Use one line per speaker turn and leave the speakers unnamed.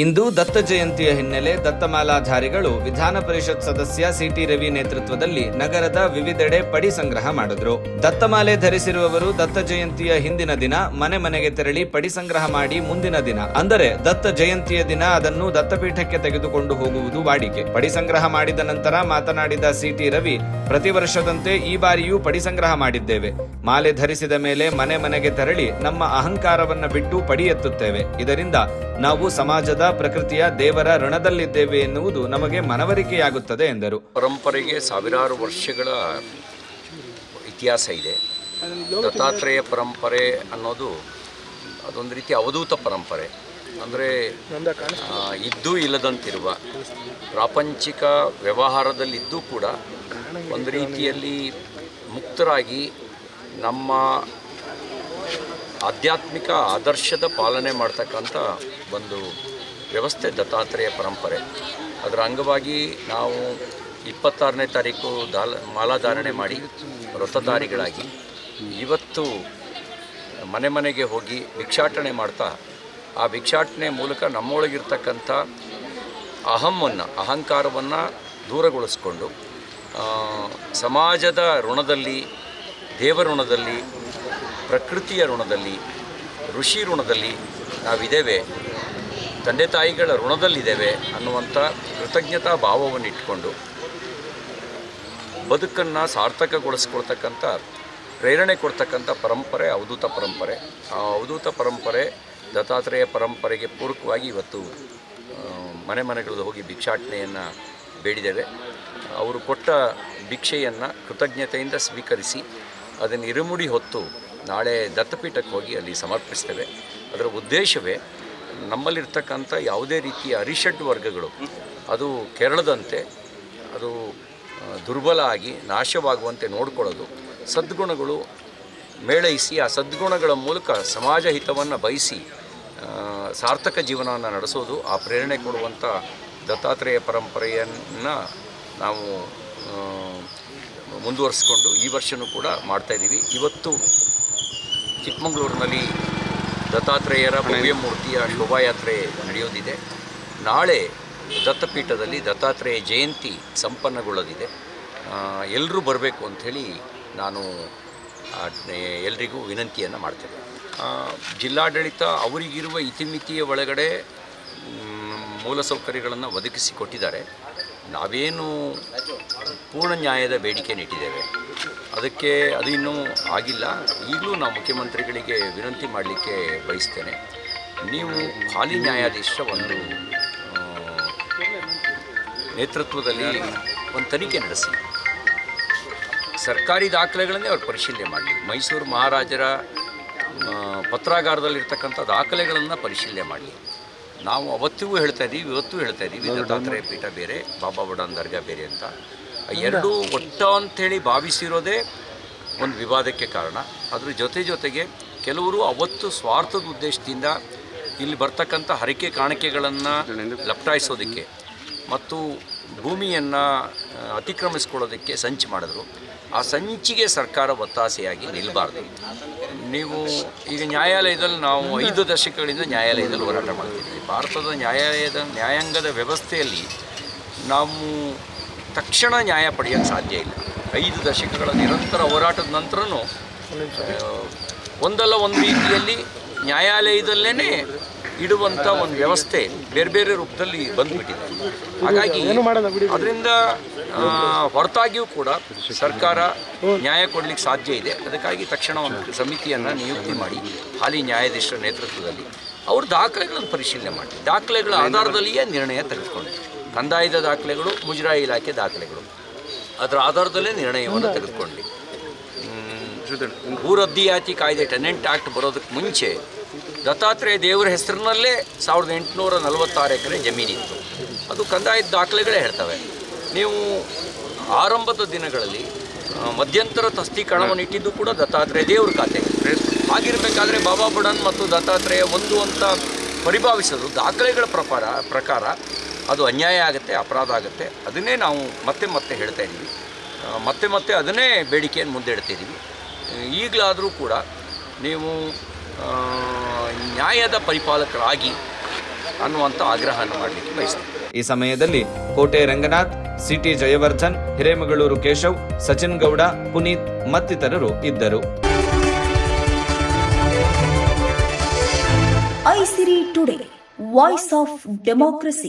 ಇಂದು ದತ್ತ ಜಯಂತಿಯ ಹಿನ್ನೆಲೆ ದತ್ತಮಾಲಾಧಾರಿಗಳು ವಿಧಾನ ಪರಿಷತ್ ಸದಸ್ಯ ಸಿಟಿ ರವಿ ನೇತೃತ್ವದಲ್ಲಿ ನಗರದ ವಿವಿಧೆಡೆ ಪಡಿ ಸಂಗ್ರಹ ಮಾಡಿದ್ರು. ದತ್ತಮಾಲೆ ಧರಿಸಿರುವವರು ದತ್ತ ಜಯಂತಿಯ ಹಿಂದಿನ ದಿನ ಮನೆ ಮನೆಗೆ ತೆರಳಿ ಪಡಿ ಸಂಗ್ರಹ ಮಾಡಿ ಮುಂದಿನ ದಿನ. ಅಂದರೆ ದತ್ತ ಜಯಂತಿಯ ದಿನ ಅದನ್ನು ದತ್ತಪೀಠಕ್ಕೆ ತೆಗೆದುಕೊಂಡು ಹೋಗುವುದು ವಾಡಿಕೆ. ಪಡಿ ಸಂಗ್ರಹ ಮಾಡಿದ ನಂತರ ಮಾತನಾಡಿದ ಸಿಟಿ ರವಿ, ಪ್ರತಿ ವರ್ಷದಂತೆ ಈ ಬಾರಿಯೂ ಪಡಿ ಸಂಗ್ರಹ ಮಾಡಿದ್ದೇವೆ. ಮಾಲೆ ಧರಿಸಿದ ಮೇಲೆ ಮನೆ ಮನೆಗೆ ತೆರಳಿ ನಮ್ಮ ಅಹಂಕಾರವನ್ನು ಬಿಟ್ಟು ಪಡಿ ಎತ್ತುತ್ತೇವೆ. ಇದರಿಂದ ನಾವು ಸಮಾಜದ ಪ್ರಕೃತಿಯ ದೇವರ ಋಣದಲ್ಲಿದ್ದೇವೆ ಎನ್ನುವುದು ನಮಗೆ ಮನವರಿಕೆಯಾಗುತ್ತದೆ ಎಂದರು.
ಪರಂಪರೆಗೆ ಸಾವಿರಾರು ವರ್ಷಗಳ ಇತಿಹಾಸ ಇದೆ. ದತ್ತಾತ್ರೇಯ ಪರಂಪರೆ ಅನ್ನೋದು ಅದೊಂದು ರೀತಿ ಅವಧೂತ ಪರಂಪರೆ. ಅಂದರೆ ಇದ್ದೂ ಇಲ್ಲದಂತಿರುವ ಪ್ರಾಪಂಚಿಕ ವ್ಯವಹಾರದಲ್ಲಿದ್ದೂ ಕೂಡ ಒಂದು ರೀತಿಯಲ್ಲಿ ಮುಕ್ತರಾಗಿ ನಮ್ಮ ಆಧ್ಯಾತ್ಮಿಕ ಆದರ್ಶದ ಪಾಲನೆ ಮಾಡ್ತಕ್ಕಂಥ ಒಂದು ವ್ಯವಸ್ಥೆ ದತ್ತಾತ್ರೇಯ ಪರಂಪರೆ. ಅದರ ಅಂಗವಾಗಿ ನಾವು ಇಪ್ಪತ್ತಾರನೇ ತಾರೀಕು ದಾಲ ಮಾಲಾಧಾರಣೆ ಮಾಡಿ ವ್ರತಧಾರಿಗಳಾಗಿ ಇವತ್ತು ಮನೆ ಮನೆಗೆ ಹೋಗಿ ಭಿಕ್ಷಾಟನೆ ಮಾಡ್ತಾ, ಆ ಭಿಕ್ಷಾಟನೆ ಮೂಲಕ ನಮ್ಮೊಳಗಿರ್ತಕ್ಕಂಥ ಅಹಮ್ಮನ್ನು, ಅಹಂಕಾರವನ್ನು ದೂರಗೊಳಿಸ್ಕೊಂಡು ಸಮಾಜದ ಋಣದಲ್ಲಿ, ದೇವ ಋಣದಲ್ಲಿ, ಪ್ರಕೃತಿಯ ಋಣದಲ್ಲಿ, ಋಷಿ ಋಣದಲ್ಲಿ ನಾವಿದ್ದೇವೆ. ತಂದೆ ತಾಯಿಗಳ ಋಣದಲ್ಲಿದ್ದೇವೆ ಅನ್ನುವಂಥ ಕೃತಜ್ಞತಾ ಭಾವವನ್ನು ಇಟ್ಕೊಂಡು ಬದುಕನ್ನು ಸಾರ್ಥಕಗೊಳಿಸ್ಕೊಳ್ತಕ್ಕಂಥ, ಪ್ರೇರಣೆ ಕೊಡ್ತಕ್ಕಂಥ ಪರಂಪರೆ, ಅವಧೂತ ಪರಂಪರೆ. ಆ ಅವಧೂತ ಪರಂಪರೆ, ದತ್ತಾತ್ರೇಯ ಪರಂಪರೆಗೆ ಪೂರಕವಾಗಿ ಇವತ್ತು ಮನೆ ಮನೆಗಳಲ್ಲಿ ಹೋಗಿ ಭಿಕ್ಷಾಟನೆಯನ್ನು ಬೇಡಿದ್ದೇವೆ. ಅವರು ಕೊಟ್ಟ ಭಿಕ್ಷೆಯನ್ನು ಕೃತಜ್ಞತೆಯಿಂದ ಸ್ವೀಕರಿಸಿ ಅದನ್ನು ಇರುಮುಡಿ ಹೊತ್ತು ನಾಳೆ ದತ್ತಪೀಠಕ್ಕೆ ಹೋಗಿ ಅಲ್ಲಿ ಸಮರ್ಪಿಸ್ತೇವೆ. ಅದರ ಉದ್ದೇಶವೇ ನಮ್ಮಲ್ಲಿರ್ತಕ್ಕಂಥ ಯಾವುದೇ ರೀತಿಯ ಅರಿಷಡ್ ವರ್ಗಗಳು, ಅದು ಕೆರಳದಂತೆ, ಅದು ದುರ್ಬಲ ಆಗಿ ನಾಶವಾಗುವಂತೆ ನೋಡಿಕೊಳ್ಳೋದು, ಸದ್ಗುಣಗಳು ಮೇಳೈಸಿ ಆ ಸದ್ಗುಣಗಳ ಮೂಲಕ ಸಮಾಜ ಹಿತವನ್ನು ಬಯಸಿ ಸಾರ್ಥಕ ಜೀವನವನ್ನು ನಡೆಸೋದು ಆ ಪ್ರೇರಣೆ ಕೊಡುವಂಥ ದತ್ತಾತ್ರೇಯ ಪರಂಪರೆಯನ್ನು ನಾವು ಮುಂದುವರಿಸ್ಕೊಂಡು ಈ ವರ್ಷವೂ ಕೂಡ ಮಾಡ್ತಾಯಿದ್ದೀವಿ ಇವತ್ತು ಚಿಕ್ಕಮಗಳೂರಿನಲ್ಲಿ ದತ್ತಾತ್ರೇಯರ ಭವ್ಯ ಮೂರ್ತಿಯ ಶೋಭಾಯಾತ್ರೆ ನಡೆಯೋದಿದೆ ನಾಳೆ ದತ್ತಪೀಠದಲ್ಲಿ ದತ್ತಾತ್ರೇಯ ಜಯಂತಿ ಸಂಪನ್ನಗೊಳ್ಳೋದಿದೆ ಎಲ್ಲರೂ ಬರಬೇಕು ಅಂಥೇಳಿ ನಾನು ಎಲ್ರಿಗೂ ವಿನಂತಿಯನ್ನು ಮಾಡ್ತೇನೆ. ಜಿಲ್ಲಾಡಳಿತ ಅವರಿಗಿರುವ ಇತಿಮಿತಿಯ ಒಳಗಡೆ ಮೂಲಸೌಕರ್ಯಗಳನ್ನು ಒದಗಿಸಿಕೊಟ್ಟಿದ್ದಾರೆ ನಾವೇನು ಪೂರ್ಣ ನ್ಯಾಯದ ಬೇಡಿಕೆ ಇಟ್ಟಿದ್ದೇವೆ ಅದಕ್ಕೆ ಅದು ಇನ್ನೂ ಆಗಿಲ್ಲ. ಈಗಲೂ ನಾವು ಮುಖ್ಯಮಂತ್ರಿಗಳಿಗೆ ವಿನಂತಿ ಮಾಡಲಿಕ್ಕೆ ಬಯಸ್ತೇನೆ. ನೀವು ಹಾಲಿ ನ್ಯಾಯಾಧೀಶರ ಒಂದು ನೇತೃತ್ವದಲ್ಲಿ ಒಂದು ತನಿಖೆ ನಡೆಸಿ. ಸರ್ಕಾರಿ ದಾಖಲೆಗಳನ್ನೇ ಅವ್ರು ಪರಿಶೀಲನೆ ಮಾಡಲಿ. ಮೈಸೂರು ಮಹಾರಾಜರ ಪತ್ರಾಗಾರದಲ್ಲಿರ್ತಕ್ಕಂಥ ದಾಖಲೆಗಳನ್ನು ಪರಿಶೀಲನೆ ಮಾಡಲಿ. ನಾವು ಅವತ್ತಿಗೂ ಹೇಳ್ತಾ ಇದ್ದೀವಿ ಇವತ್ತೂ ಹೇಳ್ತಾ ಇದ್ದೀವಿ ದತ್ತಾತ್ರೇಯ ಪೀಠ ಬೇರೆ, ಬಾಬಾ ಬುಡಾನ್ ದರ್ಗಾ ಬೇರೆ ಅಂತ. ಎರಡೂ ಒಟ್ಟ ಅಂಥೇಳಿ ಭಾವಿಸಿರೋದೇ ಒಂದು ವಿವಾದಕ್ಕೆ ಕಾರಣ. ಅದ್ರ ಜೊತೆ ಜೊತೆಗೆ ಕೆಲವರು ಅವತ್ತು ಸ್ವಾರ್ಥದ ಉದ್ದೇಶದಿಂದ ಇಲ್ಲಿ ಬರ್ತಕ್ಕಂಥ ಹರಕೆ ಕಾಣಿಕೆಗಳನ್ನು ಲಪ್ಟಾಯಿಸೋದಕ್ಕೆ ಮತ್ತು ಭೂಮಿಯನ್ನು ಅತಿಕ್ರಮಿಸ್ಕೊಳ್ಳೋದಕ್ಕೆ ಸಂಚು ಮಾಡಿದ್ರು. ಆ ಸಂಚಿಗೆ ಸರ್ಕಾರ ಒತ್ತಾಸೆಯಾಗಿ ನಿಲ್ಲಬಾರ್ದು ನೀವು ಈಗ ನ್ಯಾಯಾಲಯದಲ್ಲಿ ನಾವು ಐದು ದಶಕಗಳಿಂದ ನ್ಯಾಯಾಲಯದಲ್ಲಿ ಹೋರಾಟ ಮಾಡ್ತಿದ್ವಿ ಭಾರತದ ನ್ಯಾಯಾಲಯದ ನ್ಯಾಯಾಂಗದ ವ್ಯವಸ್ಥೆಯಲ್ಲಿ ನಾವು ತಕ್ಷಣ ನ್ಯಾಯ ಪಡೆಯೋಕ್ಕೆ ಸಾಧ್ಯ ಇಲ್ಲ. ಐದು ದಶಕಗಳ ನಿರಂತರ ಹೋರಾಟದ ನಂತರನೂ ಒಂದಲ್ಲ ಒಂದು ರೀತಿಯಲ್ಲಿ ನ್ಯಾಯಾಲಯದಲ್ಲೇ ಇಡುವಂಥ ಒಂದು ವ್ಯವಸ್ಥೆ ಬೇರೆ ಬೇರೆ ರೂಪದಲ್ಲಿ ಬಂದುಬಿಟ್ಟಿದೆ. ಹಾಗಾಗಿ ಅದರಿಂದ ಹೊರತಾಗಿಯೂ ಕೂಡ ಸರ್ಕಾರ ನ್ಯಾಯ ಕೊಡಲಿಕ್ಕೆ ಸಾಧ್ಯ ಇದೆ. ಅದಕ್ಕಾಗಿ ತಕ್ಷಣ ಒಂದು ಸಮಿತಿಯನ್ನು ನಿಯುಕ್ತಿ ಮಾಡಿ ಹಾಲಿ ನ್ಯಾಯಾಧೀಶರ ನೇತೃತ್ವದಲ್ಲಿ. ಅವರು ದಾಖಲೆಗಳನ್ನು ಪರಿಶೀಲನೆ ಮಾಡಿ. ದಾಖಲೆಗಳ ಆಧಾರದಲ್ಲಿಯೇ ನಿರ್ಣಯ ತೆಗೆದುಕೊಂಡು ಕಂದಾಯದ ದಾಖಲೆಗಳು ಮುಜರಾಯಿ ಇಲಾಖೆ ದಾಖಲೆಗಳು. ಅದರ ಆಧಾರದಲ್ಲೇ ನಿರ್ಣಯವನ್ನು ತೆಗೆದುಕೊಂಡು ಭೂರದ್ದಿಯಾತಿ ಕಾಯ್ದೆ ಟೆನೆಂಟ್ ಆ್ಯಕ್ಟ್ ಬರೋದಕ್ಕೆ ಮುಂಚೆ ದತ್ತಾತ್ರೇಯ ದೇವರ ಹೆಸರಿನಲ್ಲೇ ಸಾವಿರದ ಎಂಟುನೂರ ನಲವತ್ತಾರು ಎಕರೆ ಜಮೀನಿತ್ತು ಅದು ಕಂದಾಯದ ದಾಖಲೆಗಳೇ ಹೇಳ್ತವೆ. ನೀವು ಆರಂಭದ ದಿನಗಳಲ್ಲಿ ಮಧ್ಯಂತರ ತಸ್ತೀಕರಣವನ್ನು ಇಟ್ಟಿದ್ದು ಕೂಡ ದತ್ತಾತ್ರೇಯ ದೇವ್ರ ಖಾತೆ. ಆಗಿರಬೇಕಾದ್ರೆ ಬಾಬಾ ಬುಡನ್ ಮತ್ತು ದತ್ತಾತ್ರೇಯ ಒಂದು ಅಂತ ಪರಿಭಾವಿಸಲು ದಾಖಲೆಗಳ ಪ್ರಕಾರ ಪ್ರಕಾರ ಅದು ಅನ್ಯಾಯ ಆಗುತ್ತೆ ಅಪರಾಧ ಆಗುತ್ತೆ ಅದನ್ನೇ ನಾವು ಮತ್ತೆ ಮತ್ತೆ ಹೇಳ್ತಾ ಇದ್ದೀವಿ. ಮತ್ತೆ ಮತ್ತೆ ಅದನ್ನೇ ಬೇಡಿಕೆಯನ್ನು ಮುಂದೆ ಇಡ್ತಾ ಇದ್ದೀವಿ. ಈಗಲಾದರೂ ಕೂಡ ನೀವು ನ್ಯಾಯದ ಪರಿಪಾಲಕರಾಗಿ ಅನ್ನುವಂಥ ಆಗ್ರಹವನ್ನು ಮಾಡಲಿಕ್ಕೆ ಬಯಸ್ತೀವಿ
ಈ ಸಮಯದಲ್ಲಿ ಕೋಟೆ ರಂಗನಾಥ್ ಸಿಟಿ ಜಯವರ್ಧನ್ ಹಿರೇಮಗಳೂರು ಕೇಶವ್ ಸಚಿನ್ ಗೌಡ ಪುನೀತ್ ಮತ್ತಿತರರು ಇದ್ದರು.
Aisiri today voice of democracy